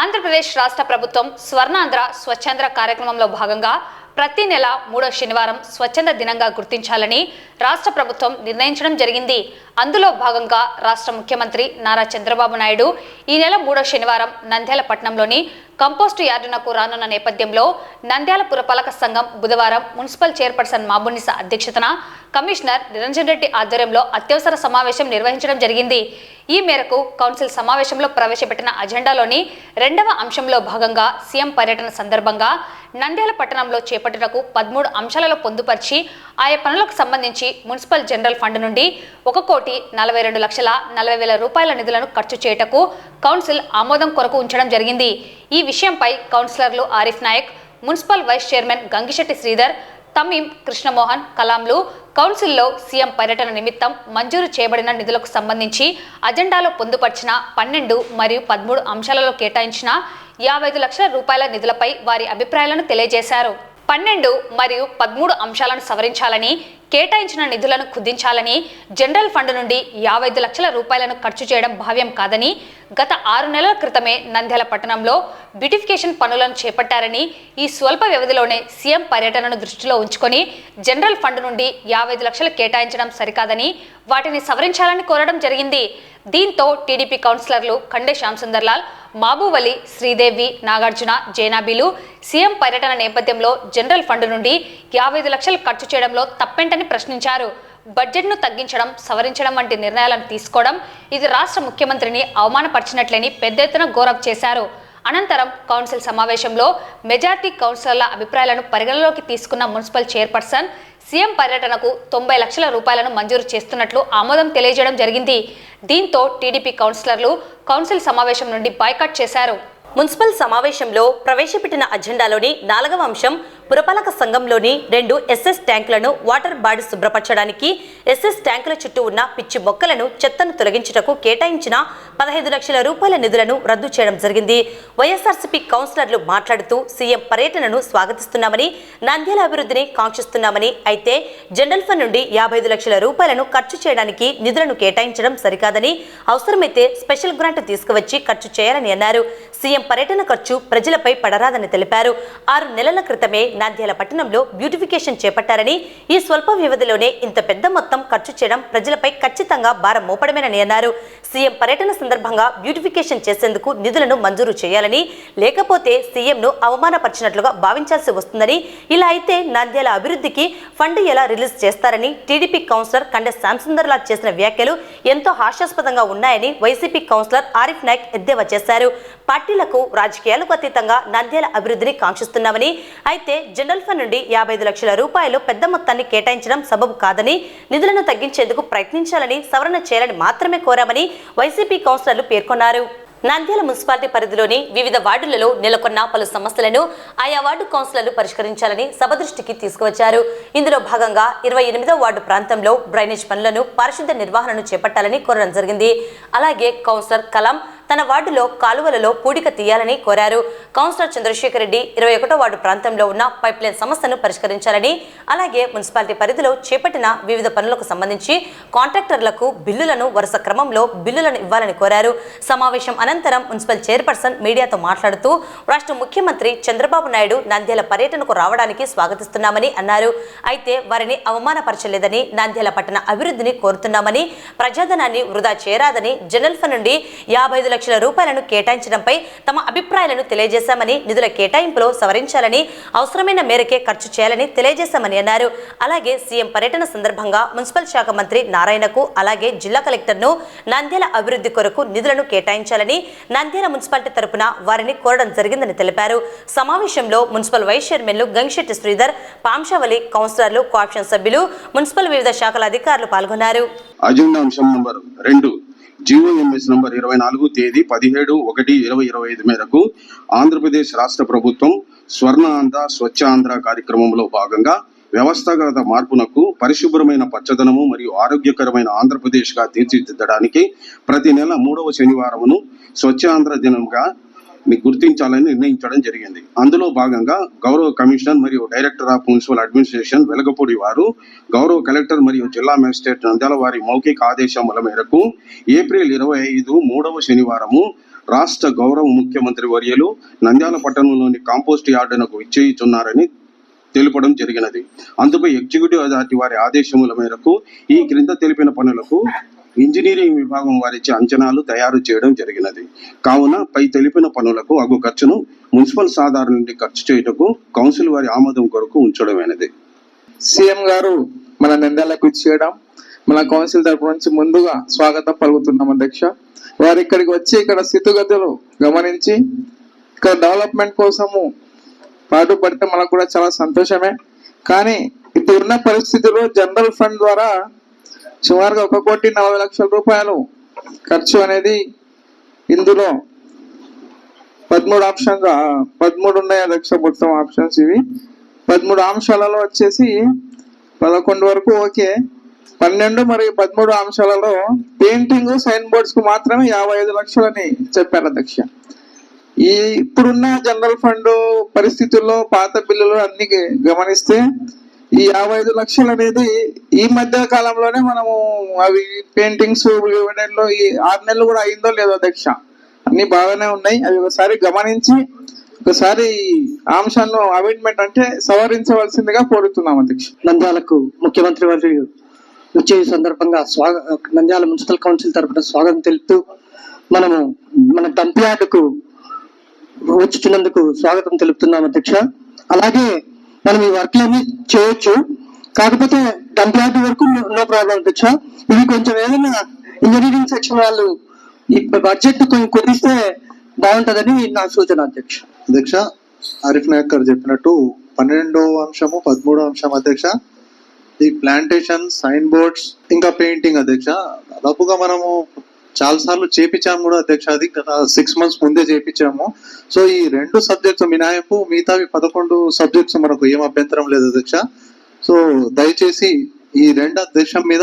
ఆంధ్రప్రదేశ్ రాష్ట్ర ప్రభుత్వం స్వర్ణాంధ్ర స్వచ్ఛంద్ర కార్యక్రమంలో భాగంగా ప్రతి నెల మూడో శనివారం స్వచ్ఛంద దినంగా గుర్తించాలని రాష్ట్ర ప్రభుత్వం నిర్ణయించడం జరిగింది. అందులో భాగంగా రాష్ట్ర ముఖ్యమంత్రి నారా చంద్రబాబు నాయుడు ఈ నెల మూడో శనివారం నంద్యాల పట్టణంలోని కంపోస్టు యార్డునకు రానున్న నేపథ్యంలో నంద్యాల పురపాలక సంఘం బుధవారం మున్సిపల్ చైర్పర్సన్ మాబునిస అధ్యక్షతన కమిషనర్ నిరంజన్ రెడ్డి ఆధ్వర్యంలో అత్యవసర సమావేశం నిర్వహించడం జరిగింది. ఈ మేరకు కౌన్సిల్ సమావేశంలో ప్రవేశపెట్టిన అజెండాలోని రెండవ అంశంలో భాగంగా సీఎం పర్యటన సందర్భంగా నంద్యాల పట్టణంలో చేపట్టుటకు పదమూడు అంశాలలో పొందుపరిచి ఆయా పనులకు సంబంధించి మున్సిపల్ జనరల్ ఫండ్ నుండి ఒక కోటి నలభై రెండు లక్షల నలభై వేల రూపాయల నిధులను ఖర్చు చేయుటకు కౌన్సిల్ ఆమోదం కొరకు ఉంచడం జరిగింది. ఈ విషయంపై కౌన్సిలర్లు Arif Naik municipal vice chairman Gangisetty Sridhar Tameem Krishnamohan కలాంలు కౌన్సిల్లో సీఎం పర్యటన నిమిత్తం మంజూరు చేయబడిన నిధులకు సంబంధించి అజెండాలో పొందుపరిచిన పన్నెండు మరియు పదమూడు అంశాలలో కేటాయించిన యాభై ఐదు లక్షల రూపాయల నిధులపై వారి అభిప్రాయాలను తెలియజేశారు. పన్నెండు మరియు పదమూడు అంశాలను సవరించాలని కేటాయించిన నిధులను కుదించాలని జనరల్ ఫండ్ నుండి యాభై ఐదు లక్షల రూపాయలను ఖర్చు చేయడం భావ్యం కాదని గత ఆరు నెలల క్రితమే నంద్యాల పట్టణంలో బ్యూటిఫికేషన్ పనులను చేపట్టారని ఈ స్వల్ప వ్యవధిలోనే సీఎం పర్యటనను దృష్టిలో ఉంచుకొని జనరల్ ఫండ్ నుండి యాభై ఐదు లక్షలు కేటాయించడం సరికాదని వాటిని సవరించాలని కోరడం జరిగింది. దీంతో టీడీపీ కౌన్సిలర్లు కండే శ్యాంసుందర్లాల్ మాబూవలి శ్రీదేవి నాగార్జున జైనాబీలు సీఎం పర్యటన నేపథ్యంలో జనరల్ ఫండ్ నుండి యాభై ఐదు లక్షలు ఖర్చు చేయడంలో తప్పెంట ఏంటని ప్రశ్నించారు. బడ్జెట్ను తగ్గించడం సవరించడం వంటి నిర్ణయాలను తీసుకోవడం ఇది రాష్ట్ర ముఖ్యమంత్రిని అవమానపరిచినట్లేని పెద్ద ఎత్తున గౌరవ్ చేశారు. అనంతరం కౌన్సిల్ సమావేశంలో మెజార్టీ కౌన్సిలర్ల అభిప్రాయాలను పరిగణలోకి తీసుకున్న మున్సిపల్ చైర్పర్సన్ సీఎం పర్యటనకు తొంభై లక్షల రూపాయలను మంజూరు చేస్తున్నట్లు ఆమోదం తెలియజేయడం జరిగింది. దీంతో టీడీపీ కౌన్సిలర్లు కౌన్సిల్ సమావేశం నుండి బాయ్కాట్ చేశారు. మున్సిపల్ సమావేశంలో ప్రవేశపెట్టిన అజెండాలోని నాలుగవ అంశం పురపాలక సంఘంలోని రెండు ఎస్ఎస్ ట్యాంకులను వాటర్ బాడీ శుభ్రపరచడానికి ఎస్ఎస్ ట్యాంకుల చుట్టూ ఉన్న పిచ్చి మొక్కలను చెత్తను తొలగించుటకు కేటాయించిన పదహైదు లక్షల రూపాయల నిధులను రద్దు చేయడం జరిగింది. వైఎస్ఆర్సీపీ కౌన్సిలర్లు మాట్లాడుతూ సీఎం పర్యటనను స్వాగతిస్తున్నామని నంద్యాల అభివృద్ధిని కాంక్షిస్తున్నామని అయితే జనరల్ ఫండ్ నుండి యాభై ఐదు లక్షల రూపాయలను ఖర్చు చేయడానికి నిధులను కేటాయించడం సరికాదని అవసరమైతే స్పెషల్ గ్రాంట్ తీసుకువచ్చి ఖర్చు చేయాలని అన్నారు. సీఎం పర్యటన ఖర్చు ప్రజలపై పడరాదని తెలిపారు. ఆరు నెలల క్రితమే నంద్యాల పట్టణంలో బ్యూటిఫికేషన్ చేపట్టారని ఈ స్వల్ప వ్యవధిలోనే ఇంత పెద్ద మొత్తం ఖర్చు చేయడం ప్రజలపై ఖచ్చితంగా భారం మోపడమేనని అన్నారు. సీఎం పర్యటన సందర్భంగా బ్యూటిఫికేషన్ చేసేందుకు నిధులను మంజూరు చేయాలని లేకపోతే సీఎంను అవమానపరిచినట్లుగా భావించాల్సి వస్తుందని ఇలా అయితే నంద్యాల అభివృద్ధికి ఫండ్ ఎలా రిలీజ్ చేస్తారని టీడీపీ కౌన్సిలర్ కండె శాంసుందర్లాల్ చేసిన వ్యాఖ్యలు ఎంతో హాస్యాస్పదంగా ఉన్నాయని వైసీపీ కౌన్సిలర్ ఆరిఫ్ నాయక్ ఎద్దేవా చేశారు. పార్టీలకు రాజకీయాలకు అతీతంగా నంద్యాల అభివృద్ధిని కాంక్షిస్తున్నామని అయితే జనరల్ ఫండ్ నుండి యాభై ఐదు లక్షల రూపాయలు పెద్ద మొత్తాన్ని కేటాయించడం సబబు కాదని నిధులను తగ్గించేందుకు ప్రయత్నించాలని సవరణ చేయాలని మాత్రమే కోరామని వైసీపీ కౌన్సిలర్లు పేర్కొన్నారు. నంద్యాల మున్సిపాలిటీ పరిధిలోని వివిధ వార్డులలో నెలకొన్న పలు సమస్యలను ఆయా వార్డు కౌన్సిలర్లు పరిష్కరించాలని సభ దృష్టికి తీసుకువచ్చారు. ఇందులో భాగంగా ఇరవై ఎనిమిదో వార్డు ప్రాంతంలో డ్రైనేజ్ పనులను పారిశుద్ధ్య నిర్వహణను చేపట్టాలని కోరడం జరిగింది. అలాగే కౌన్సిలర్ కలాం తన వార్డులో కాలువలలో పూడిక తీయాలని కోరారు. కౌన్సిలర్ చంద్రశేఖర్ రెడ్డి ఇరవై ఒకటో వార్డు ప్రాంతంలో ఉన్న పైప్లైన్ సమస్యను పరిష్కరించాలని అలాగే మున్సిపాలిటీ పరిధిలో చేపట్టిన వివిధ పనులకు సంబంధించి కాంట్రాక్టర్లకు బిల్లులను వరుస క్రమంలో బిల్లులను ఇవ్వాలని కోరారు. సమావేశం అనంతరం మున్సిపల్ చైర్పర్సన్ మీడియాతో మాట్లాడుతూ రాష్ట్ర ముఖ్యమంత్రి చంద్రబాబు నాయుడు నంద్యాల పర్యటనకు రావడానికి స్వాగతిస్తున్నామని అన్నారు. అయితే వారిని అవమానపరచలేదని నంద్యాల పట్టణ అభివృద్ధిని కోరుతున్నామని ప్రజాధనాన్ని వృధా చేయరాదని జనరల్ ఫండ్ నుండి యాభై ఐదు లక్షల రూపాయలను కేటాయించడంపై తమ అభిప్రాయాలను తెలియజేశామని నిధుల కేటాయింపులో సవరించాలని అవసరమైన మేరకే ఖర్చు చేయాలని తెలియజేశామని అన్నారు. అలాగే సీఎం పర్యటన సందర్భంగా మున్సిపల్ శాఖ మంత్రి నారాయణకు అలాగే జిల్లా కలెక్టర్ను నంద్యాల అభివృద్ధి కొరకు నిధులను కేటాయించాలని నంద్యాల మున్సిపాలిటీ తరపున వారిని కోరడం జరిగిందని తెలిపారు. సమావేశంలో మున్సిపల్ వైస్ చైర్మన్లు గంగిశెట్టి శ్రీధర్ పాంశావళి కౌన్సిలర్లు కోఆప్షన్ సభ్యులు మున్సిపల్ వివిధ శాఖల అధికారులు పాల్గొన్నారు. అజెండా అంశం నంబర్ రెండు. జీఓఎంఎస్ నంబర్ ఇరవై నాలుగు తేదీ పదిహేడు ఒకటి ఇరవై ఇరవై ఐదు మేరకు ఆంధ్రప్రదేశ్ రాష్ట్ర ప్రభుత్వం స్వర్ణ ఆంధ్ర స్వచ్ఛ ఆంధ్ర కార్యక్రమంలో భాగంగా వ్యవస్థాగత మార్పునకు పరిశుభ్రమైన పచ్చదనము మరియు ఆరోగ్యకరమైన ఆంధ్రప్రదేశ్గా తీర్చిదిద్దడానికి ప్రతి నెల మూడవ శనివారమును స్వచ్ఛ ఆంధ్ర దినంగా గుర్తించాలని నిర్ణయించడం జరిగింది. అందులో భాగంగా గౌరవ కమిషనర్ మరియు director of municipal administration Velagapudi వారు గౌరవ కలెక్టర్ మరియు జిల్లా మేజిస్ట్రేట్ నంద్యాల వారి మౌఖిక ఆదేశముల మేరకు ఏప్రిల్ ఇరవై ఐదు మూడవ శనివారము రాష్ట్ర గౌరవ ముఖ్యమంత్రి వర్యలు నంద్యాల పట్టణంలోని కాంపోస్ట్ యార్డునకు విచ్చేయుచున్నారని తెలుపడం జరిగినది. అందుపై ఎగ్జిక్యూటివ్ అథారిటీ వారి ఆదేశముల మేరకు ఈ క్రింద తెలిపిన పనులకు ఇంజనీరింగ్ విభాగం వారిచే అంచనాలు తయారు చేయడం జరిగినది. కావున పై తెలిపిన పనులకు అగు ఖర్చును మున్సిపల్ సాధారణ నుండి ఖర్చు చేయుటకు కౌన్సిల్ వారి ఆమోదం కొరకు ఉంచడమైనది. సీఎం గారు మన నిందలకు ఇచ్చేయడం మన కౌన్సిల్ తరపు నుంచి ముందుగా స్వాగతం పలుకుతున్నాం అధ్యక్ష. వారు ఇక్కడికి వచ్చి ఇక్కడ స్థితిగతులు గమనించి ఇక్కడ డెవలప్మెంట్ కోసము పాటుపడితే మనకు కూడా చాలా సంతోషమే. కానీ ఇప్పుడున్న పరిస్థితుల్లో జనరల్ ఫండ్ ద్వారా సుమారుగా ఒక కోటి నలభై లక్షల రూపాయలు ఖర్చు అనేది ఇందులో పదమూడు అంశంగా పదమూడు ఉన్నాయి అధ్యక్ష మొత్తం ఆప్షన్స్ ఇవి. పదమూడు అంశాలలో వచ్చేసి పదకొండు వరకు ఓకే. పన్నెండు మరియు పదమూడు అంశాలలో పెయింటింగ్ సైన్ బోర్డ్స్కు మాత్రమే యాభై ఐదు లక్షలని చెప్పారు అధ్యక్ష. ఈ ఇప్పుడున్న జనరల్ ఫండ్ పరిస్థితుల్లో పాత బిల్లులు అన్ని గమనిస్తే ఈ యాభై ఐదు లక్షలు అనేది ఈ మధ్య కాలంలోనే మనము అవి పెయింటింగ్స్లో ఈ ఆరు నెలలు కూడా అయిందో లేదో అధ్యక్ష. అన్ని బాగానే ఉన్నాయి. అవి ఒకసారి గమనించి ఒకసారి అంశాలను అమెండ్మెంట్ అంటే సవరించవలసిందిగా కోరుతున్నాం అధ్యక్ష. నంద్యాలకు ముఖ్యమంత్రి వర్యులు వచ్చే సందర్భంగా స్వాగ నంద్యాల మున్సిపల్ కౌన్సిల్ తరపున స్వాగతం తెలుపుతూ మనము మన డంప్ యార్డుకు వచ్చుచున్నందుకు స్వాగతం తెలుపుతున్నాం అధ్యక్ష. అలాగే మనం ఈ వర్క్లన్నీ చేయొచ్చు. కాకపోతే డంప్ యార్డ్ వరకు నో ప్రాబ్లం అధ్యక్ష ఇది కొంచెం ఏదైనా ఇంజనీరింగ్ సెక్షన్ వాళ్ళు ఈ బడ్జెట్ కొంచెం కుదిస్తే బాగుంటుందని నా సూచన అధ్యక్ష. అధ్యక్ష ఆరిఫ్ నాయక్ గారు చెప్పినట్టు పన్నెండవ అంశము పదమూడో అంశం అధ్యక్ష. ఈ ప్లాంటేషన్ సైన్ బోర్డ్స్ ఇంకా పెయింటింగ్ అధ్యక్ష. దాదాపుగా మనము చాలా సార్లు చేపించాము కూడా అధ్యక్ష. అది సిక్స్ మంత్స్ ముందే చేపించాము. సో ఈ రెండు సబ్జెక్ట్స్ మినహాయింపు మిగతావి పదకొండు సబ్జెక్ట్స్ మనకు ఏం అభ్యంతరం లేదు అధ్యక్ష. సో దయచేసి ఈ రెండు దేశం మీద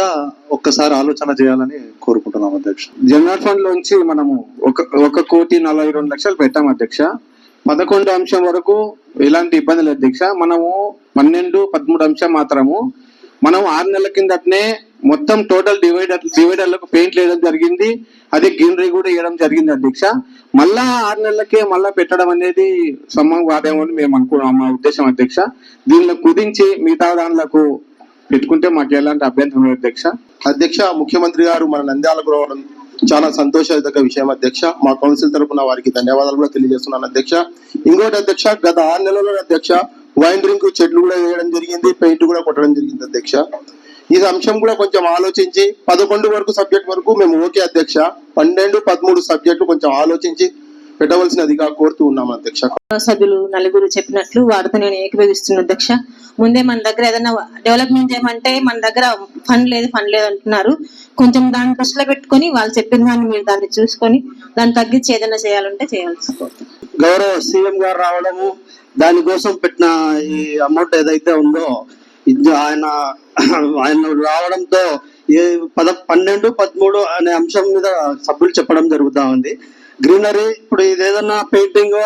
ఒక్కసారి ఆలోచన చేయాలని కోరుకుంటున్నాం అధ్యక్ష. జనరల్ ఫండ్ లోంచి మనము ఒక ఒక కోటి నలభై రెండు లక్షలు పెట్టాం అధ్యక్ష. పదకొండు అంశం వరకు ఎలాంటి ఇబ్బంది లేదు అధ్యక్ష. మనము పన్నెండు పదమూడు అంశం మాత్రము. మనం ఆరు నెలల కిందటనే మొత్తం టోటల్ డివైడర్ డివైడర్లకు పెయింట్లు వేయడం జరిగింది. అదే గ్రీనరీ కూడా వేయడం జరిగింది అధ్యక్ష. మళ్ళా ఆరు నెలలకే మళ్ళా పెట్టడం అనేది సమ్మం కాదేమో మేము అనుకున్నాం. మా ఉద్దేశం అధ్యక్ష. దీనిలో కుదించి మిగతా దానిలకు పెట్టుకుంటే మాకు ఎలాంటి అభ్యంతరం లేదు అధ్యక్ష. అధ్యక్ష ముఖ్యమంత్రి గారు మన నంద్యాలకు రావడం చాలా సంతోషదక విషయం అధ్యక్ష. మా కౌన్సిల్ తరపున వారికి ధన్యవాదాలు కూడా తెలియజేస్తున్నాను అధ్యక్ష. ఇంకోటి అధ్యక్ష గత ఆరు నెలల్లో అధ్యక్ష వైన్ డ్రింక్ చెట్లు కూడా వేయడం జరిగింది పెయింట్ కూడా కొట్టడం జరిగింది అధ్యక్ష. ఈ అంశం కూడా కొంచెం ఆలోచించి పదకొండు వరకు సబ్జెక్ట్ వరకు మేము ఓకే అధ్యక్ష. పన్నెండు పదమూడు సబ్జెక్టులు కొంచెం ఆలోచించి పెట్టవలసినదిగా కోరుతూ ఉన్నాం అధ్యక్ష. సభ్యులు నలుగురు చెప్పినట్లు వారితో నేను ఏకీభవిస్తున్న అధ్యక్ష. ముందే మన దగ్గర ఏదైనా డెవలప్మెంట్ చేయమంటే మన దగ్గర ఫండ్ లేదు ఫండ్ లేదు అంటున్నారు. కొంచెం దాన్ని దృష్టిలో పెట్టుకొని వాళ్ళు చెప్పిన దాన్ని మీరు దాన్ని చూసుకొని దాన్ని తగ్గించి ఏదైనా చేయాలంటే చేయాల్సి గౌరవ సీఎం గారు రావడము దానికోసం పెట్టిన ఈ అమౌంట్ ఏదైతే ఉందో ఆయన ఆయన రావడంతో ఏ పద పన్నెండు పదమూడు అనే అంశం మీద సభ్యులు చెప్పడం జరుగుతా ఉంది. గ్రీనరీ ఇప్పుడు ఇది ఏదన్నా పెయింటింగ్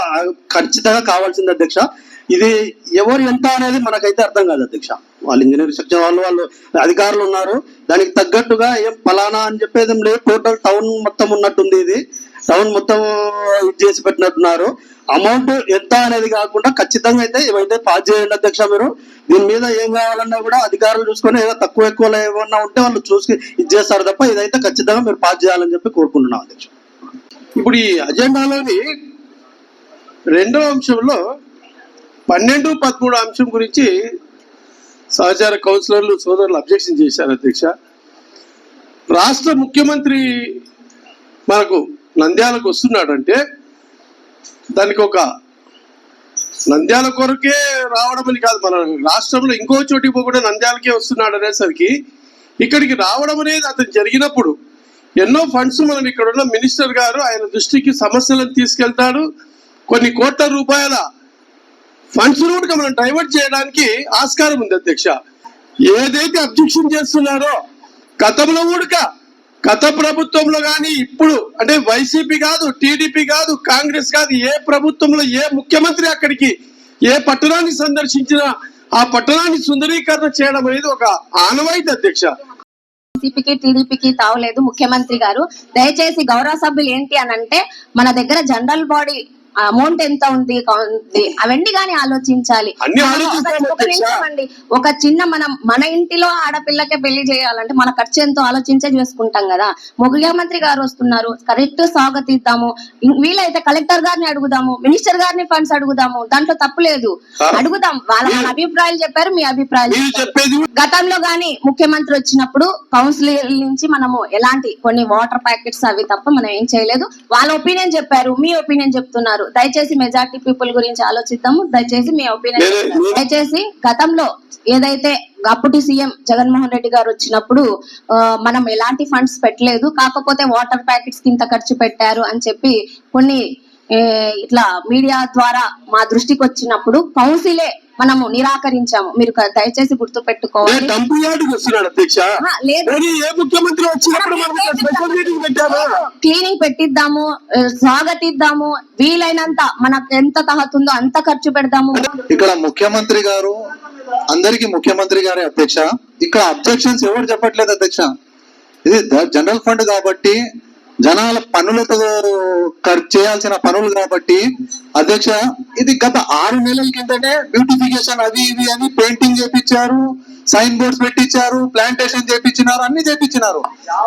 ఖచ్చితంగా కావాల్సింది అధ్యక్ష. ఇది ఎవరు ఎంత అనేది మనకైతే అర్థం కాదు అధ్యక్ష. వాళ్ళు ఇంజనీరింగ్ సెక్షన్ వాళ్ళు వాళ్ళు అధికారులు ఉన్నారు. దానికి తగ్గట్టుగా ఏం ఫలానా అని చెప్పేది లేదు. టోటల్ టౌన్ మొత్తం ఉన్నట్టుంది ఇది. టౌన్ మొత్తం ఇది చేసి పెట్టినట్టున్నారు. అమౌంట్ ఎంత అనేది కాకుండా ఖచ్చితంగా అయితే ఏమైతే పాస్ చేయండి అధ్యక్ష మీరు దీని మీద ఏం కావాలన్నా కూడా అధికారులు చూసుకొని ఏదో తక్కువ ఎక్కువ ఏమన్నా ఉంటే వాళ్ళు చూసి ఇది చేస్తారు తప్ప ఇదైతే ఖచ్చితంగా మీరు పాస్ చేయాలని చెప్పి కోరుకుంటున్నాం అధ్యక్ష. ఇప్పుడు ఈ అజెండాలోని రెండో అంశంలో పన్నెండు పదమూడు అంశం గురించి సహచార కౌన్సిలర్లు సోదరులు అబ్జెక్షన్ చేశారు అధ్యక్ష. రాష్ట్ర ముఖ్యమంత్రి మనకు నంద్యాలకు వస్తున్నాడంటే దానికి ఒక నంద్యాల కొరకే రావడం అని కాదు మన రాష్ట్రంలో ఇంకో చోటికి పోకుండా నంద్యాలకే వస్తున్నాడు అనేసరికి ఇక్కడికి రావడం అనేది అతను జరిగినప్పుడు ఎన్నో ఫండ్స్ మనం ఇక్కడ ఉన్న మినిస్టర్ గారు ఆయన దృష్టికి సమస్యలను తీసుకెళ్తాడు కొన్ని కోట్ల రూపాయల ఫండ్స్ రూట్గా మనం డైవర్ట్ చేయడానికి ఆస్కారం ఉంది అధ్యక్ష. ఏదైతే అబ్జెక్షన్ చేస్తున్నారో గతంలో ఊడక గత ప్రభుత్వంలో కానీ ఇప్పుడు అంటే వైసీపీ కాదు టీడీపీ కాదు కాంగ్రెస్ కాదు ఏ ప్రభుత్వంలో ఏ ముఖ్యమంత్రి అక్కడికి ఏ పట్టణాన్ని సందర్శించినా ఆ పట్టణాన్ని సుందరీకరణ చేయడం అనేది ఒక ఆనవాయితీ అధ్యక్ష. వైసీపీకి టీడీపీకి తావలేదు ముఖ్యమంత్రి గారు. దయచేసి గౌరవ సభ్యులు ఏంటి అని అంటే మన దగ్గర జనరల్ బాడీ అమౌంట్ ఎంత ఉంది అవన్నీ కానీ ఆలోచించాలి. ఒక- అండి. చిన్న మనం మన ఇంటిలో ఆడపిల్లకే పెళ్ళి చేయాలంటే మన ఖర్చు ఎంతో ఆలోచించే చేసుకుంటాం కదా. ముఖ్యమంత్రి గారు వస్తున్నారు. కరెక్ట్ స్వాగతిద్దాము వీలైతే కలెక్టర్ గారిని అడుగుదాము. మినిస్టర్ గారిని ఫండ్స్ అడుగుదాము. దాంట్లో తప్పు లేదు. అడుగుదాం. వాళ్ళ అభిప్రాయాలు చెప్పారు మీ అభిప్రాయాలు గతంలో గాని ముఖ్యమంత్రి వచ్చినప్పుడు కౌన్సిల్ నుంచి మనము ఎలాంటి కొన్ని వాటర్ ప్యాకెట్స్ అవి తప్ప మనం ఏం చేయలేదు. వాళ్ళ ఒపీనియన్ చెప్పారు మీ ఒపీనియన్ చెప్తున్నారు. దయచేసి మెజార్టీ పీపుల్ గురించి ఆలోచిద్దాము. దయచేసి మీ ఒపీనియన్ దయచేసి గతంలో ఏదైతే అప్పటి సీఎం జగన్మోహన్ రెడ్డి గారు వచ్చినప్పుడు మనం ఎలాంటి ఫండ్స్ పెట్టలేదు. కాకపోతే వాటర్ ప్యాకెట్స్కి ఇంత ఖర్చు పెట్టారు అని చెప్పి కొన్ని ఇట్లా మీడియా ద్వారా మా దృష్టికి వచ్చినప్పుడు కౌన్సిలే మనము నిరాకరించాము. మీరు దయచేసి గుర్తు పెట్టుకోవాలి క్లీనింగ్ పెట్టిద్దాము స్వాగతిద్దాము వీలైనంత మనకు ఎంత తహతుందో అంత ఖర్చు పెడదాము. ఇక్కడ ముఖ్యమంత్రి గారు అందరికి ముఖ్యమంత్రి గారే అధ్యక్ష. ఇక్కడ అబ్జెక్షన్స్ ఎవరు చెప్పట్లేదు అధ్యక్ష? ఇది జనరల్ ఫండ్ కాబట్టి జనాల పనులతో ఖర్చు చేయాల్సిన పనులు కాబట్టి అధ్యక్ష ఇది గత ఆరు నెలల కిందనే బ్యూటిఫికేషన్ అది ఇది అని పెయింటింగ్ చేపించారు సైన్ బోర్డ్స్ పెట్టించారు ప్లాంటేషన్ చేపించినారు అన్ని చేపించినారు.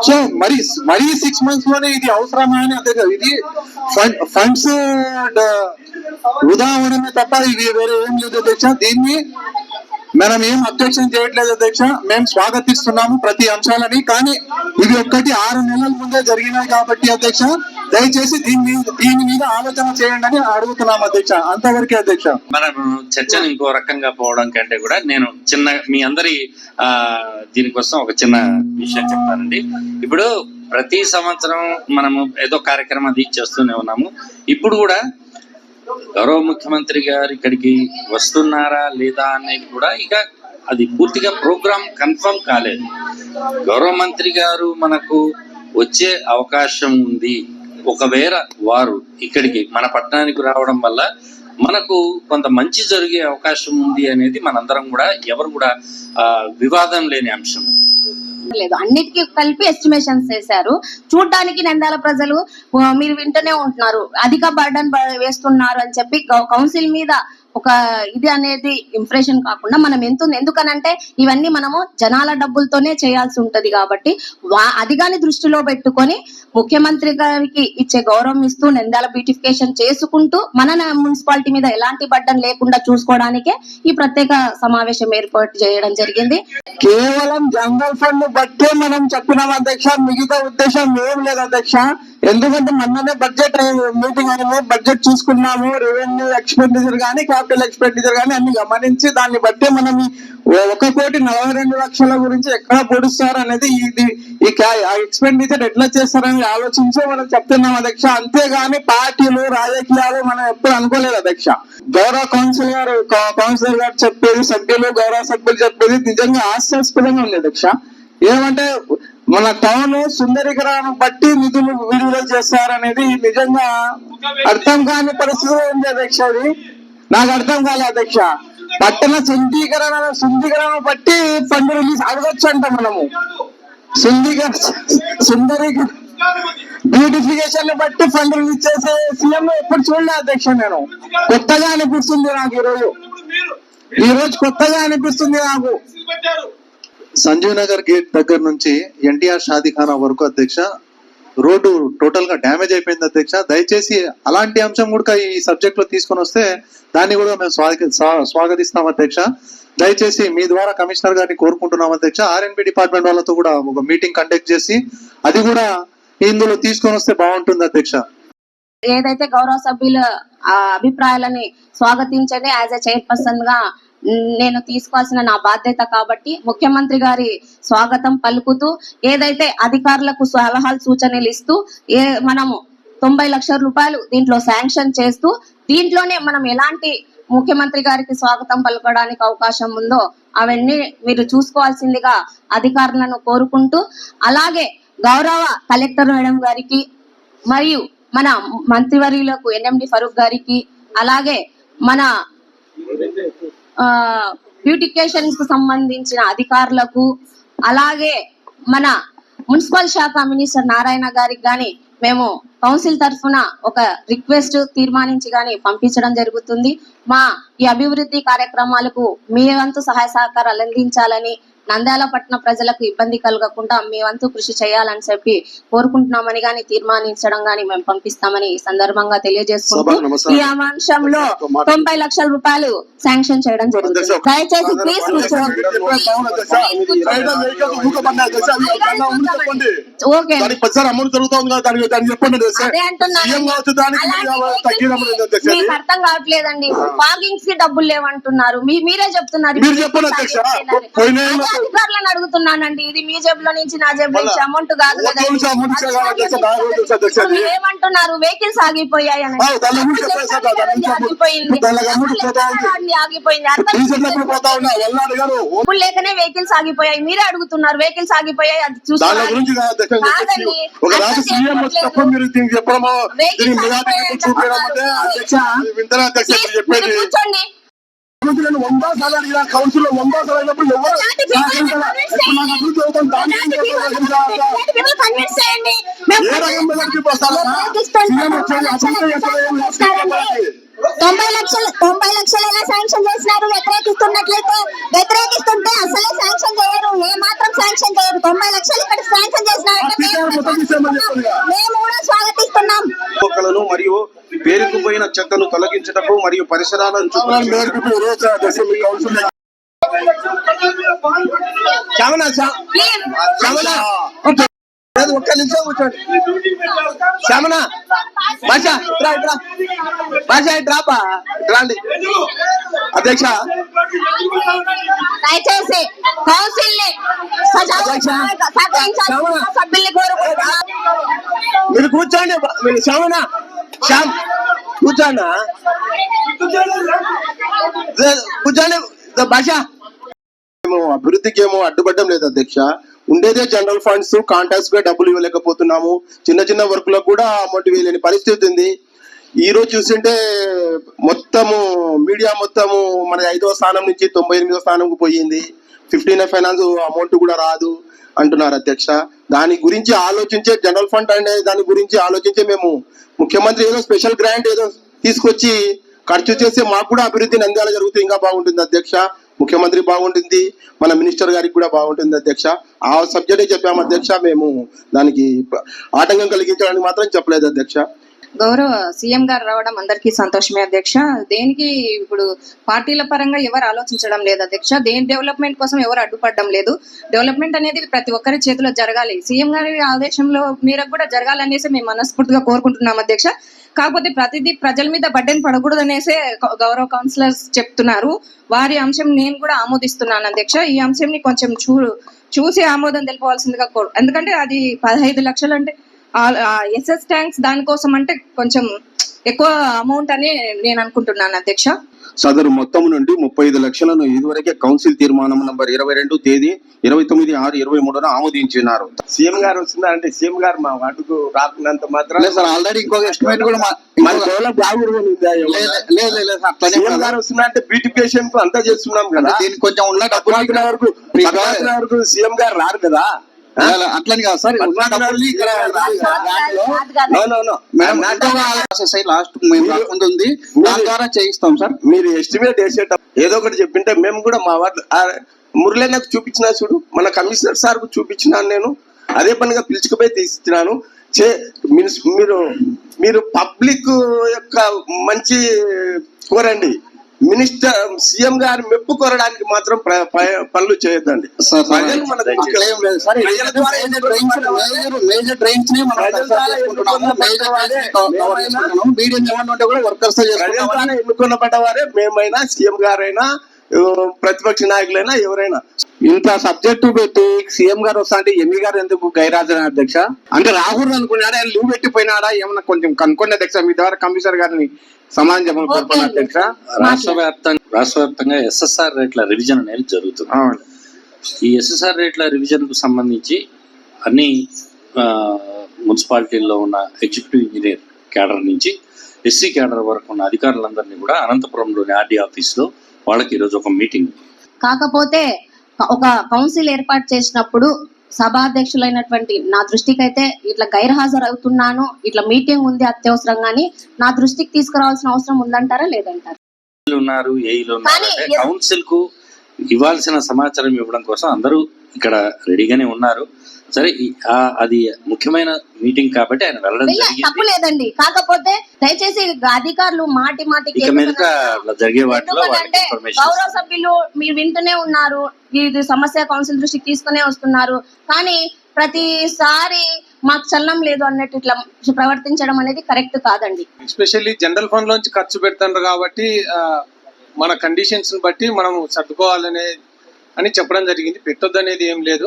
సో మరి మరి సిక్స్ మంత్స్లోనే ఇది అవసరమా అని అధ్యక్ష ఇది ఫండ్స్ వృధా అవడమే తప్ప ఇది వేరే ఏం లేదు అధ్యక్ష. దీన్ని మనం ఏం అబ్జెక్షన్ చేయట్లేదు అధ్యక్ష మేము స్వాగతిస్తున్నాము ప్రతి అంశాలని కానీ ఇది ఒక్కటి ఆరు నెలల ముందే జరిగినాయి కాబట్టి అధ్యక్ష దయచేసి దీని మీద దీని మీద ఆలోచన చేయండి అని అడుగుతున్నాం అధ్యక్ష. అంతవరకే అధ్యక్ష. మనం చర్చను ఇంకో రకంగా పోవడం కంటే కూడా నేను చిన్న మీ అందరి ఆ దీనికోసం ఒక చిన్న విషయం చెప్తానండి. ఇప్పుడు ప్రతి సంవత్సరం మనము ఏదో కార్యక్రమం అది చేస్తూనే ఉన్నాము. ఇప్పుడు కూడా గౌరవ ముఖ్యమంత్రి గారు ఇక్కడికి వస్తున్నారా లేదా అనేది కూడా ఇక అది పూర్తిగా ప్రోగ్రామ్ కన్ఫర్మ్ కాలేదు. గౌరవ మంత్రి గారు మనకు వచ్చే అవకాశం ఉంది. ఒకవేళ వారు ఇక్కడికి మన పట్టణానికి రావడం వల్ల మనకు కొంత మంచి జరిగే అవకాశం ఉంది అనేది మనందరం కూడా ఎవరు కూడా వివాదం లేని అంశం లేదు. అన్నిటికీ కలిపి ఎస్టిమేషన్స్ చేశారు చూడడానికి నంద్యాల ప్రజలు మీరు వింటూనే ఉంటున్నారు. అధిక బర్డన్ వేస్తున్నారు అని చెప్పి కౌన్సిల్ మీద ఒక ఇది అనేది ఇంప్రెషన్ కాకుండా మనం ఎంత ఎందుకనంటే ఇవన్నీ మనము జనాల డబ్బులతోనే చేయాల్సి ఉంటది కాబట్టి వా అది దృష్టిలో పెట్టుకొని ముఖ్యమంత్రి గారికి ఇచ్చే గౌరవం ఇస్తూ నంద్యాల బ్యూటిఫికేషన్ చేసుకుంటూ మన మున్సిపాలిటీ మీద ఎలాంటి బడ్డన్ లేకుండా చూసుకోవడానికే ఈ ప్రత్యేక సమావేశం ఏర్పాటు చేయడం జరిగింది. కేవలం జంగల్ ఫండ్ బట్టే మనం చెప్పినాం అధ్యక్ష. మిగతా ఉద్దేశం ఏం లేదు అధ్యక్ష. ఎందుకంటే మొన్ననే బడ్జెట్ మీటింగ్ అయింది బడ్జెట్ చూసుకున్నాము రెవెన్యూ ఎక్స్పెండిచర్ కానీ క్యాపిటల్ ఎక్స్పెండిచర్ కానీ అన్ని గమనించి దాన్ని బట్టే మనం ఒక కోటి నలభై రెండు లక్షల గురించి ఎక్కడ పొడుస్తారు అనేది ఇది. ఈ ఎక్స్పెండిచర్ ఎట్లా చేస్తారని ఆలోచించే మనం చెప్తున్నాం అధ్యక్ష. అంతేగాని పార్టీలు రాజకీయాలు మనం ఎప్పుడు అనుకోలేదు అధ్యక్ష. గౌరవ కౌన్సిల్ గారు కౌన్సిలర్ గారు చెప్పేది సభ్యులు గౌరవ సభ్యులు చెప్పేది నిజంగా ఆశ్చర్యస్పదంగా ఉంది అధ్యక్ష. ఏమంటే మన టౌన్ సుందరీకరణను బట్టి నిధులు విడుదల చేస్తారనేది నిజంగా అర్థం కాని పరిస్థితి ఉంది అధ్యక్ష అది. నాకు అర్థం కాలే అధ్యక్ష. పట్టణ శుద్ధీకరణ శుద్ధీకరణ బట్టి ఫండ్ రిలీజ్ అడగచ్చు అంట మనము. బ్యూటిఫికేషన్ బట్టి ఫండ్ రిలీజ్ చేసే సీఎం ఎప్పుడు చూడలే అధ్యక్ష నేను. కొత్తగా అనిపిస్తుంది నాకు ఈ రోజు ఈ రోజు కొత్తగా అనిపిస్తుంది నాకు. సంజీవ్ నగర్ గేట్ దగ్గర నుంచి ఎన్టీఆర్ షాదీఖానా వరకు అధ్యక్ష రోడ్డు టోటల్గా డ్యామేజ్ అయిపోయింది అధ్యక్ష. దయచేసి అలాంటి అంశం కూడా ఈ సబ్జెక్ట్లో తీసుకొని వస్తే దాన్ని కూడా మేము స్వా- స్వాగతిస్తాం అధ్యక్ష. దయచేసి మీ ద్వారా కమిషనర్ గారిని కోరుకుంటున్నాం అధ్యక్ష. ఆర్ఎన్బి డిపార్ట్మెంట్ వాళ్ళతో కూడా ఒక మీటింగ్ కండక్ట్ చేసి అది కూడా ఇందులో తీసుకొని వస్తే బాగుంటుంది అధ్యక్ష. ఏదైతే గౌరవ సభ్యుల ఆ, అభిప్రాయాలని స్వాగతించని యాజ్ ఎ చైర్పర్సన్గా నేను తీసుకోవాల్సిన నా బాధ్యత కాబట్టి ముఖ్యమంత్రి గారి స్వాగతం పలుకుతూ ఏదైతే అధికారులకు సలహాలు సూచనలు ఇస్తూ ఏ మనము తొంభై లక్షల రూపాయలు దీంట్లో శాంక్షన్ చేస్తూ దీంట్లోనే మనం ఎలాంటి ముఖ్యమంత్రి గారికి స్వాగతం పలకడానికి అవకాశం ఉందో అవన్నీ మీరు చూసుకోవాల్సిందిగా అధికారులను కోరుకుంటూ అలాగే గౌరవ కలెక్టర్ మేడం గారికి మరియు మన మంత్రివర్యులకు ఎన్ఎండి ఫరూక్ గారికి అలాగే మన బ్యూటికేషన్కు సంబంధించిన అధికారులకు అలాగే మన మున్సిపల్ శాఖ మినిస్టర్ నారాయణ గారికి గాని మేము కౌన్సిల్ తరఫున ఒక రిక్వెస్ట్ తీర్మానించి గాని పంపించడం జరుగుతుంది. మా ఈ అభివృద్ధి కార్యక్రమాలకు మీ వంతు సహాయ సహకారాలు అందించాలని నంద్యాల పట్టణ ప్రజలకు ఇబ్బంది కలగకుండా మీ వంతు కృషి చేయాలని చెప్పి కోరుకుంటున్నామని గాని తీర్మానించడం గాని మేము పంపిస్తామని ఈ సందర్భంగా తెలియజేసుకుంటూ ఈ అంశంలో తొంభై లక్షల రూపాయలు శాంక్షన్ చేయడం జరుగుతుంది. దయచేసి ప్లీజ్ ఓకే. మీకు అర్థం కావట్లేదండి. పార్కింగ్కి డబ్బులు లేవంటున్నారు. మీ- మీరే చెప్తున్నారు. అధికారులను అడుగుతున్నానండి. ఇది మీ జేబులో నుంచి నా జేబులో నుంచి అమౌంట్ కాదు కాదు ఏమంటున్నారు? వెహికల్స్ ఆగిపోయాయి ఆగిపోయింది. లేకనే వెహికల్స్ ఆగిపోయాయి. మీరే అడుగుతున్నారు వెహికల్స్ ఆగిపోయాయి అది దాని ముఖ్యమంత్రి నేను వంద సార్లు అడిగిన కౌన్సిల్లో వంద సార్లు అయినప్పుడు ఎవరు? తొంభై లక్షలు తొంభై లక్షలు ఎలా శాంక్షన్ చేసినారు? వ్యతిరేకిస్తున్నట్లయితే వ్యతిరేకిస్తుంటే అసలే శాంక్షన్ చేయరు. ఏ మాత్రం శాంక్షన్ చేయరు. తొంభై లక్షలు ఇక్కడ శాంక్షన్ ఇక. మేము కూడా స్వాగతిస్తున్నాం. మరియు పేరుకుపోయిన చెత్తను తొలగించుటకు మరియు పరిసరాలను ఒక్క నిమిషం కూర్చోండి. శ్యామనా భాష ఇట్రా ఇట్రా. భాష ఇట్రాపా రండి అధ్యక్ష. దయచేసి కౌన్సిల్ని సభ్యుల్ని కోరుకుంటున్నాం మీరు కూర్చోండి మీరు శ్యామనా శ్యామ్ కూర్చోనా కూర్చోండి. భాష. మేము అభివృద్ధికి ఏమో అడ్డుపడడం లేదు అధ్యక్ష. ఉండేదే జనరల్ ఫండ్స్ కాంటాక్ట్స్గా డబ్బులు ఇవ్వలేకపోతున్నాము. చిన్న చిన్న వర్క్లో కూడా అమౌంట్ వేయలేని పరిస్థితి ఉంది. ఈ రోజు చూస్తుంటే మొత్తము మీడియా మొత్తము మన ఐదవ స్థానం నుంచి తొంభై ఎనిమిదో స్థానంకు పోయింది. ఫిఫ్టీన్ ఫైనాన్స్ అమౌంట్ కూడా రాదు. అంటున్నారు అధ్యక్ష. దాని గురించి ఆలోచించే జనరల్ ఫండ్ అనే దాని గురించి ఆలోచించే మేము ముఖ్యమంత్రి ఏదో స్పెషల్ గ్రాంట్ ఏదో తీసుకొచ్చి ఖర్చు చేస్తే మాకు కూడా అభివృద్ధి నంద్యాల జరుగుతూ ఇంకా బాగుంటుంది అధ్యక్ష. ముఖ్యమంత్రి బాగుంటుంది. మన మినిస్టర్ గారికి కూడా బాగుంటుంది అధ్యక్ష. ఆ సబ్జెక్టే చెప్పాము అధ్యక్ష. మేము దానికి ఆటంకం కలిగించడానికి మాత్రం చెప్పలేదు అధ్యక్ష. గౌరవ సీఎం గారు రావడం అందరికీ సంతోషమే అధ్యక్ష. దేనికి ఇప్పుడు పార్టీల పరంగా ఎవరు ఆలోచించడం లేదు అధ్యక్ష. దేని డెవలప్మెంట్ కోసం ఎవరు అడ్డుపడడం లేదు. డెవలప్మెంట్ అనేది ప్రతి ఒక్కరి చేతిలో జరగాలి. సీఎం గారి ఆదేశంలో మీరు కూడా జరగాలనేసి మేము మనస్ఫూర్తిగా కోరుకుంటున్నాం అధ్యక్ష. కాకపోతే ప్రతిదీ ప్రజల మీద బడ్డెన్ పడకూడదు అనేసే గౌరవ కౌన్సిలర్స్ చెప్తున్నారు. వారి అంశం నేను కూడా ఆమోదిస్తున్నాను అధ్యక్ష. ఈ అంశంని కొంచెం చూ చూసి ఆమోదం తెలుపవలసిందిగా కోరు ఎందుకంటే అది పదహైదు లక్షలు అంటే ఎస్ఎస్ ట్యాంక్స్ దానికోసం అంటే కొంచెం ఎక్కువ అమౌంట్ అని నేను అనుకుంటున్నాను అధ్యక్ష. సదరు మొత్తం నుండి ముప్పై ఐదు లక్షలను ఇదివరకే కౌన్సిల్ తీర్మానం నంబర్ ఇరవై రెండు తేదీ ఇరవై తొమ్మిది ఆరు ఇరవై మూడున ఆమోదించినారు. సీఎం గారు వస్తున్నారంటే సీఎం గారు మా వాటికు రాకున్నంత మాత్రం లేదు సార్ ఆల్రెడీ ఇంకొక ఎస్టిమేట్ కూడా సీఎం. గారు వస్తున్నారంటే బ్యూటిఫికేషన్కు అంతా చేస్తున్నాం కదా. దీనికి కొంచెం ఉన్న డబ్బులు వరకు సీఎం గారు రారు కదా. అట్లని కాదు. సార్ లాస్ట్ మేము రాకుండా ఉంది దాని ద్వారా చేయిస్తాం సార్. మీరు ఎస్టిమేట్ వేసేటప్పుడు ఏదో ఒకటి చెప్పింటే మేము కూడా మా మురళి నాకు చూపించిన చూడు మన కమిషనర్ సార్కు చూపించినాను నేను. అదే పనిగా పిలుచుకుపోయి తీసిచ్చినాను. చే మీరు మీరు పబ్లిక్ యొక్క మంచి కోరండి. మినిస్టర్ సీఎం గారి మెప్పు కోరడానికి మాత్రం పనులు చేయొద్దండి ఎన్నుకున్న పడ్డవారే మేమైనా సీఎం గారైనా ప్రతిపక్ష నాయకులైనా ఎవరైనా. ఇంత సబ్జెక్టు పెట్టి సీఎం గారు వస్తా అంటే ఎంఈ గారు ఎందుకు గైరాజన అధ్యక్ష? అంటే రాకూడదు అనుకున్నాడా? ఆయన లీవ్ పెట్టిపోయినాడా? ఏమన్నా కొంచెం కనుక్కోండి అధ్యక్ష. మీ ద్వారా కమిషనర్ గారిని చెప్పమని కోరుకున్నాను అధ్యక్ష. రాష్ట్ర వ్యాప్తంగా రాష్ట్ర వ్యాప్తంగా ఎస్ఎస్ఆర్ రేట్ల రివిజన్ అనేది జరుగుతుంది. ఈ ఎస్ఎస్ఆర్ రేట్ల రివిజన్కు సంబంధించి అన్ని మున్సిపాలిటీల్లో ఉన్న ఎగ్జిక్యూటివ్ ఇంజనీర్ క్యాడర్ నుంచి ఎస్సీ క్యాడర్ వరకు ఉన్న అధికారులందరినీ కూడా అనంతపురంలోని ఆర్డీ ఆఫీస్లో వాళ్ళకి ఈరోజు ఒక మీటింగ్. కాకపోతే ఒక కౌన్సిల్ ఏర్పాటు చేసినప్పుడు సభాధ్యక్షులైనటువంటి నా దృష్టికి అయితే ఇట్లా గైర్హాజరు అవుతున్నాను ఇట్లా మీటింగ్ ఉంది అత్యవసరంగా అని నా దృష్టికి తీసుకురావాల్సిన అవసరం ఉందంటారా లేదంటారా? ఉన్నారు ఏఈలు కానీ కౌన్సిల్కు ఇవ్వాల్సిన సమాచారం ఇవ్వడం కోసం అందరూ ఇక్కడ రెడీగానే ఉన్నారు. సరే అది ముఖ్యమైన మీటింగ్ కాబట్టి ఆయన వెళ్ళడం తప్పు లేదండి. కాకపోతే దయచేసి అధికారులు మాటి మాటికి జరిగే వాటిలో గౌరవ సభ్యులు మీరు వింటూనే ఉన్నారు. ఇది సమస్య కౌన్సిల్ దృష్టికి తీసుకునే వస్తున్నారు. కానీ ప్రతిసారి మాకు చల్లం లేదు అన్నట్టు ఇట్లా ప్రవర్తించడం అనేది కరెక్ట్ కాదండి. ఎస్పెషల్లీ జనరల్ ఫండ్ లోంచి ఖర్చు పెడుతున్నారు కాబట్టి మన కండిషన్స్ బట్టి మనం సర్దుకోవాలనే అని చెప్పడం జరిగింది. పెట్టొద్దు అనేది ఏం లేదు.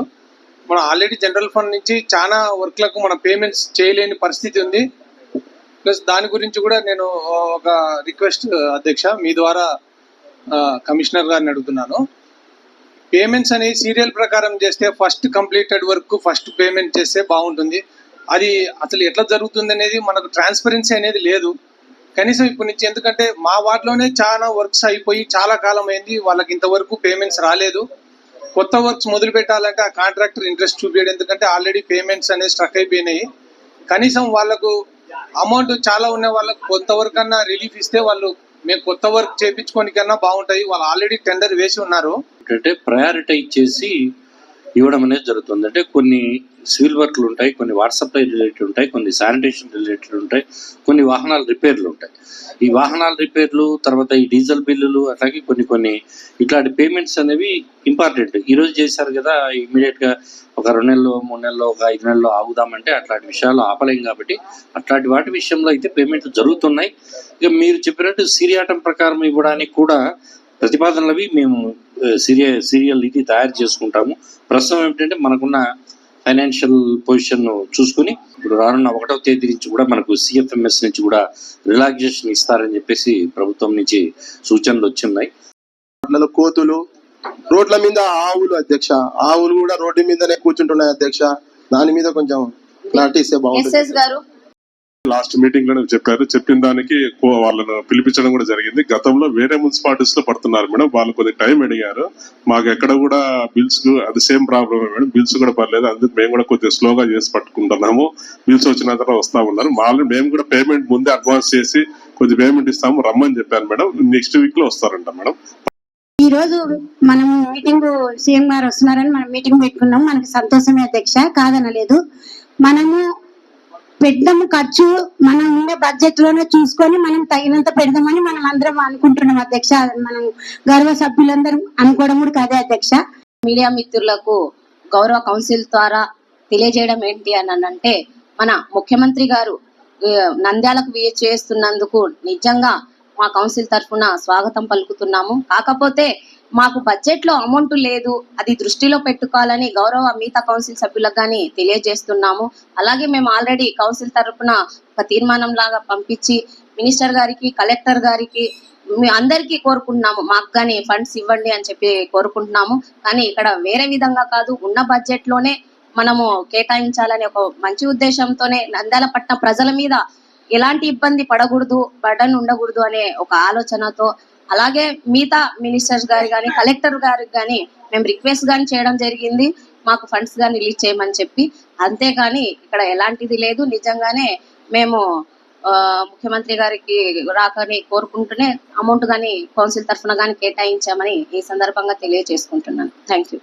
మనం ఆల్రెడీ జనరల్ ఫండ్ నుంచి చాలా వర్క్లకు మనం పేమెంట్స్ చేయలేని పరిస్థితి ఉంది. ప్లస్ దాని గురించి కూడా నేను ఒక రిక్వెస్ట్ అధ్యక్ష మీ ద్వారా కమిషనర్ గారిని అడుగుతున్నాను. పేమెంట్స్ అనేది సీరియల్ ప్రకారం చేస్తే first completed work first payment చేస్తే బాగుంటుంది. అది అసలు ఎట్లా జరుగుతుంది అనేది మనకు ట్రాన్స్పరెన్సీ అనేది లేదు. కనీసం ఇప్పటి నుంచి ఎందుకంటే మా వార్డులోనే చాలా వర్క్స్ అయిపోయి చాలా కాలం అయింది. వాళ్ళకి ఇంతవరకు పేమెంట్స్ రాలేదు. కొత్త వర్క్స్ మొదలు పెట్టాలంటే ఆ కాంట్రాక్టర్ ఇంట్రెస్ట్ చూపించడం ఎందుకంటే ఆల్రెడీ పేమెంట్స్ అనేవి స్ట్రక్ అయిపోయినాయి. కనీసం వాళ్ళకు అమౌంట్ చాలా ఉన్న వాళ్ళకు కొత్త వర్క్ అన్నా రిలీఫ్ ఇస్తే వాళ్ళు మేము కొత్త వర్క్ చేయించుకోనికన్నా బాగుంటాయి. వాళ్ళు ఆల్రెడీ టెండర్ వేసి ఉన్నారు. ఏంటంటే ప్రయారిటైజ్ చేసి ఇవ్వడం అనేది జరుగుతుంది. అంటే కొన్ని సివిల్ వర్క్లు ఉంటాయి కొన్ని వాటర్ సప్లై రిలేటెడ్ ఉంటాయి కొన్ని శానిటేషన్ రిలేటెడ్ ఉంటాయి కొన్ని వాహనాల రిపేర్లు ఉంటాయి. ఈ వాహనాల రిపేర్లు తర్వాత ఈ డీజిల్ బిల్లులు అట్లాగే కొన్ని కొన్ని ఇట్లాంటి పేమెంట్స్ అనేవి ఇంపార్టెంట్. ఈ రోజు చేశారు కదా ఇమీడియట్గా ఒక రెండు నెలలు మూడు నెలలు ఒక ఐదు నెలలు ఆగుదామంటే అట్లాంటి విషయాలు ఆపలేం కాబట్టి అట్లాంటి వాటి విషయంలో అయితే పేమెంట్లు జరుగుతున్నాయి. ఇక మీరు చెప్పినట్టు సిరియాటం ప్రకారం ఇవ్వడానికి కూడా ప్రతిపాదనలు అవి మేము సీరియా సీరియల్ ఇది తయారు చేసుకుంటాము. ప్రస్తుతం ఏమిటంటే మనకున్న ఫైనాన్షియల్ పొజిషన్ చూసుకుని ఇప్పుడు రానున్న ఒకటవ తేదీ నుంచి కూడా మనకు సిఎఫ్ఎంఎస్ నుంచి కూడా రిలాక్సేషన్ ఇస్తారని చెప్పేసి ప్రభుత్వం నుంచి సూచనలు వచ్చిన్నాయి. రోడ్లలో కోతులు రోడ్ల మీద ఆవులు అధ్యక్ష. ఆవులు కూడా రోడ్డు మీదనే కూర్చుంటున్నాయి అధ్యక్ష. దాని మీద కొంచెం క్లారిటీ ఇస్తే బాగుంటుంది. ఎస్ఎస్ గారు లాస్ట్ మీటింగ్లోనే చెప్పారు. చెప్పిన దానికి వాళ్ళను పిలిపించడం కూడా జరిగింది. గతంలో వేరే మున్సిపాలిటీస్లో పడుతున్నారు మేడం. వాళ్ళు కొద్ది టైం అడిగారు. మాకు ఎక్కడ కూడా బిల్స్ అది సేమ్ ప్రాబ్లమ్ మేడం. బిల్స్ కూడా పర్లేదు. అందుకు మేము కూడా కొద్దిగా స్లోగా చేసి పట్టుకుంటున్నాము. బిల్స్ వచ్చిన తర్వాత వస్తా ఉన్నారు. వాళ్ళు మేము కూడా పేమెంట్ ముందే అడ్వాన్స్ చేసి కొద్ది పేమెంట్ ఇస్తాము. రమ్మని చెప్పాను మేడం. నెక్స్ట్ వీక్లో వస్తారంట మేడం. ఈ రోజు మనం మీటింగ్ సీఎం గారు వస్తున్నారని మనం మీటింగ్ పెట్టుకున్నాం. మనకి సంతోషమే అధ్యక్ష. కాదనలేదు. మనము పెట్టము ఖర్చు మనం ఉండే బడ్జెట్లోనే చూసుకొని మనం తగినంత పెడదామని మనం అందరం అనుకుంటున్నాం అధ్యక్ష. మనం గౌరవ సభ్యులందరూ అనుకోవడం కూడా కదే అధ్యక్ష. మీడియా మిత్రులకు గౌరవ కౌన్సిల్ ద్వారా తెలియజేయడం ఏంటి అని అంటే మన ముఖ్యమంత్రి గారు నంద్యాలకు చేస్తున్నందుకు నిజంగా మా కౌన్సిల్ తరఫున స్వాగతం పలుకుతున్నాము. కాకపోతే మాకు బడ్జెట్లో అమౌంట్ లేదు అది దృష్టిలో పెట్టుకోవాలని గౌరవ మిగతా కౌన్సిల్ సభ్యులకు కానీ తెలియజేస్తున్నాము. అలాగే మేము ఆల్రెడీ కౌన్సిల్ తరఫున ఒక తీర్మానం లాగా పంపించి మినిస్టర్ గారికి కలెక్టర్ గారికి మీ అందరికీ కోరుకుంటున్నాము. మాకు కానీ ఫండ్స్ ఇవ్వండి అని చెప్పి కోరుకుంటున్నాము. కానీ ఇక్కడ వేరే విధంగా కాదు ఉన్న బడ్జెట్లోనే మనము కేటాయించాలనే ఒక మంచి ఉద్దేశంతోనే నంద్యాల పట్టణ ప్రజల మీద ఎలాంటి ఇబ్బంది పడకూడదు బర్డన్ ఉండకూడదు అనే ఒక ఆలోచనతో అలాగే మిగతా మినిస్టర్స్ గారు కానీ కలెక్టర్ గారికి కానీ మేము రిక్వెస్ట్ కానీ చేయడం జరిగింది. మాకు ఫండ్స్ కానీ రిలీజ్ చేయమని చెప్పి. అంతేగాని ఇక్కడ ఎలాంటిది లేదు. నిజంగానే మేము ముఖ్యమంత్రి గారికి రాకని కోరుకుంటూనే అమౌంట్ కానీ కౌన్సిల్ తరఫున కానీ కేటాయించామని ఈ సందర్భంగా తెలియజేసుకుంటున్నాను. Thank you